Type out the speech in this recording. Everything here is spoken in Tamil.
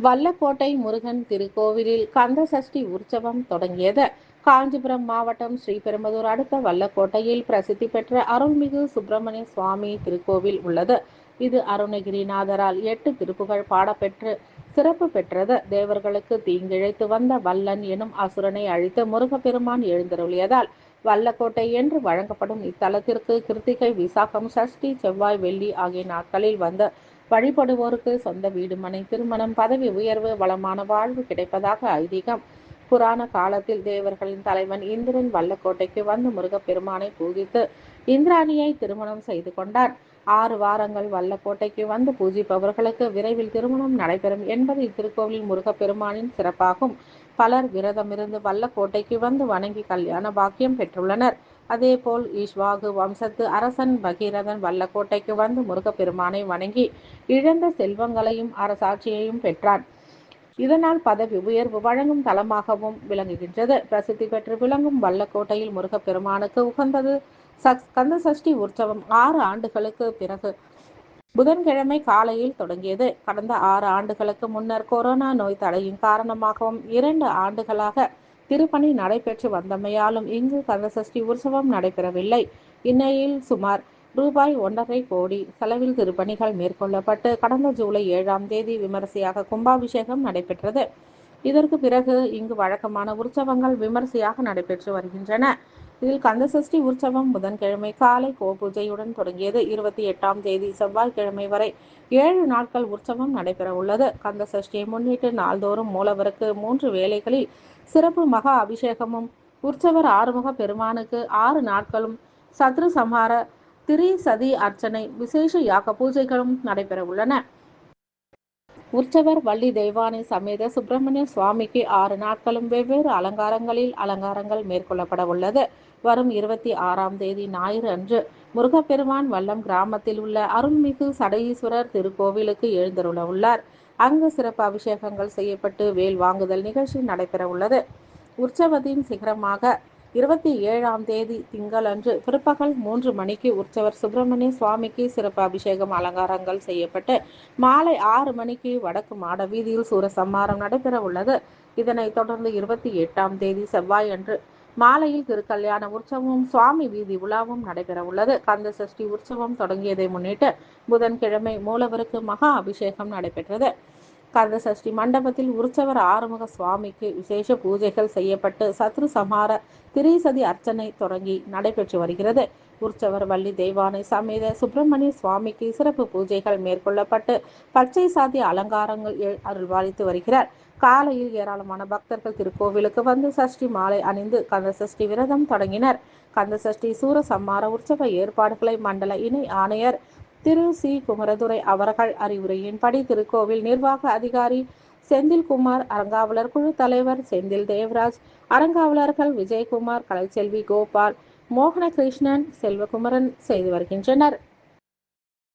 வல்லக்கோட்டை முருகன் திருக்கோவிலில் கந்த சஷ்டி உற்சவம் தொடங்கியது. காஞ்சிபுரம் மாவட்டம் ஸ்ரீபெரும்புதூர் அடுத்த வல்லக்கோட்டையில் பிரசித்தி பெற்ற அருள்மிகு சுப்பிரமணிய சுவாமி திருக்கோவில் உள்ளது. இது அருணகிரிநாதரால் எட்டு திருப்புகழ் பாடப்பெற்று சிறப்பு பெற்றது. தேவர்களுக்கு தீங்கிழைத்து வந்த வல்லன் எனும் அசுரனை அழித்து முருகப்பெருமான் எழுந்தருளியதால் வல்லக்கோட்டை என்று வழங்கப்படும் இத்தலத்திற்கு கிருத்திகை விசாகம் சஷ்டி செவ்வாய் வெள்ளி ஆகிய நாட்களில் வந்து வழிபடுவோருக்கு சொந்த வீடு மனை திருமணம் பதவி உயர்வு வளமான வாழ்வு கிடைப்பதாக ஐதீகம். புராண காலத்தில் தேவர்களின் தலைவன் இந்திரன் வல்லக்கோட்டைக்கு வந்து முருகப்பெருமானை பூஜித்து இந்திராணியை திருமணம் செய்து கொண்டார். ஆறு வாரங்கள் வல்லக்கோட்டைக்கு வந்து பூஜிப்பவர்களுக்கு விரைவில் திருமணம் நடைபெறும் என்பது இத்திருக்கோவில் முருகப்பெருமானின் சிறப்பாகும். பலர் விரதமிருந்து வல்லக்கோட்டைக்கு வந்து வணங்கி கல்யாண பாக்கியம் பெற்றுள்ளனர். அதேபோல் ஈஸ்வாகு வம்சத்து அரசன் பகீரதன் வல்லக்கோட்டைக்கு வந்து முருகப்பெருமானை வணங்கி இழந்த செல்வங்களையும் அரசாட்சியையும் பெற்றான். இதனால் பதவி உயர்வு வழங்கும் தலமாகவும் விளங்குகின்றது. பிரசித்தி பெற்று விளங்கும் வல்லக்கோட்டையில் முருகப்பெருமானுக்கு உகந்தது கந்த சஷ்டி உற்சவம் ஆறு ஆண்டுகளுக்கு பிறகு. புதன்கிழமை காலையில் தொடங்கியது. கடந்த ஆறு ஆண்டுகளுக்கு முன்னர் கொரோனா நோய் தடையின் காரணமாகவும் இரண்டு ஆண்டுகளாக திருப்பணி நடைபெற்று வந்தமையாலும் இங்கு கந்தசஷ்டி உற்சவம் நடைபெறவில்லை. இந்நிலையில் சுமார் ரூபாய் ஒன்றரை கோடி செலவில் திருப்பணிகள் மேற்கொள்ளப்பட்டு கடந்த ஜூலை ஏழாம் தேதி விமரிசையாக கும்பாபிஷேகம் நடைபெற்றது. இதற்கு பிறகு இங்கு வழக்கமான உற்சவங்கள் விமரிசையாக நடைபெற்று வருகின்றன. இதில் கந்தசஷ்டி உற்சவம் புதன்கிழமை காலை கோபூஜையுடன் தொடங்கியது. இருபத்தி எட்டாம் தேதி செவ்வாய்க்கிழமை வரை ஏழு நாட்கள் உற்சவம் நடைபெற உள்ளது கந்த சஷ்டியை முன்னிட்டு நாள்தோறும் மூலவருக்கு மூன்று வேளைகளில் சிறப்பு மகா அபிஷேகமும் உற்சவர் ஆறுமுக பெருமானுக்கு ஆறு நாட்களும் சத்ரு சம்ஹார திரி சதி அர்ச்சனை விசேஷ யாக பூஜைகளும் நடைபெற உள்ளன உற்சவர் வள்ளி தெய்வானை சமேத சுப்பிரமணிய சுவாமிக்கு ஆறு நாட்களும் வெவ்வேறு அலங்காரங்களில் அலங்காரங்கள் மேற்கொள்ளப்பட உள்ளது. வரும் இருபத்தி ஆறாம் தேதி ஞாயிறு அன்று முருகப்பெருமான் வல்லம் கிராமத்தில் உள்ள அருள்மிகு சடையீஸ்வரர் திருக்கோவிலுக்கு எழுந்தருள உள்ளார். அங்கு சிறப்பு அபிஷேகங்கள் செய்யப்பட்டு வேல் வாங்குதல் நிகழ்ச்சி நடைபெற உள்ளது. உற்சவத்தின் சிகரமாக இருபத்தி ஏழாம் தேதி திங்களன்று பிற்பகல் மூன்று மணிக்கு உற்சவர் சுப்பிரமணிய சுவாமிக்கு சிறப்பு அபிஷேகம் அலங்காரங்கள் செய்யப்பட்டு மாலை ஆறு மணிக்கு வடக்கு மாட வீதியில் சூரசம்மாரம் நடைபெற உள்ளது. இதனைத் தொடர்ந்து இருபத்தி எட்டாம் தேதி செவ்வாய் அன்று மாலையில் திருக்கல்யாண உற்சவமும் சுவாமி வீதி உலாவும் நடைபெற உள்ளது. கந்த சஷ்டி உற்சவம் தொடங்கியதை முன்னிட்டு புதன்கிழமை மூலவருக்கு மகா அபிஷேகம் நடைபெற்றது. கந்த சஷ்டி மண்டபத்தில் உற்சவர் ஆறுமுக சுவாமிக்கு விசேஷ பூஜைகள் செய்யப்பட்டு சத்ரு சமார திரிசதி அர்ச்சனை தொடங்கி நடைபெற்று வருகிறது. உற்சவர் வள்ளி தெய்வானை சமேத சுப்பிரமணிய சுவாமிக்கு சிறப்பு பூஜைகள் மேற்கொள்ளப்பட்டு பச்சை சாதி அலங்காரங்கள் அருள்வாளித்து வருகிறார். காலையில் ஏராளமான பக்தர்கள் திருக்கோவிலுக்கு வந்து சஷ்டி மாலை அணிந்து கந்த சஷ்டி விரதம் தொடங்கினர். கந்த சஷ்டி சூர சம்மார உற்சவ ஏற்பாடுகளை மண்டல இணை ஆணையர் திரு சி. குமரதுரை அவர்கள் அறிவுரையின்படி திருக்கோவில் நிர்வாக அதிகாரி செந்தில்குமார் அறங்காவலர் குழு தலைவர் செந்தில் தேவராஜ் அறங்காவலர்கள் விஜயகுமார் கலைச்செல்வி கோபால் மோகனகிருஷ்ணன் செல்வகுமரன் செய்து வருகின்றனர்.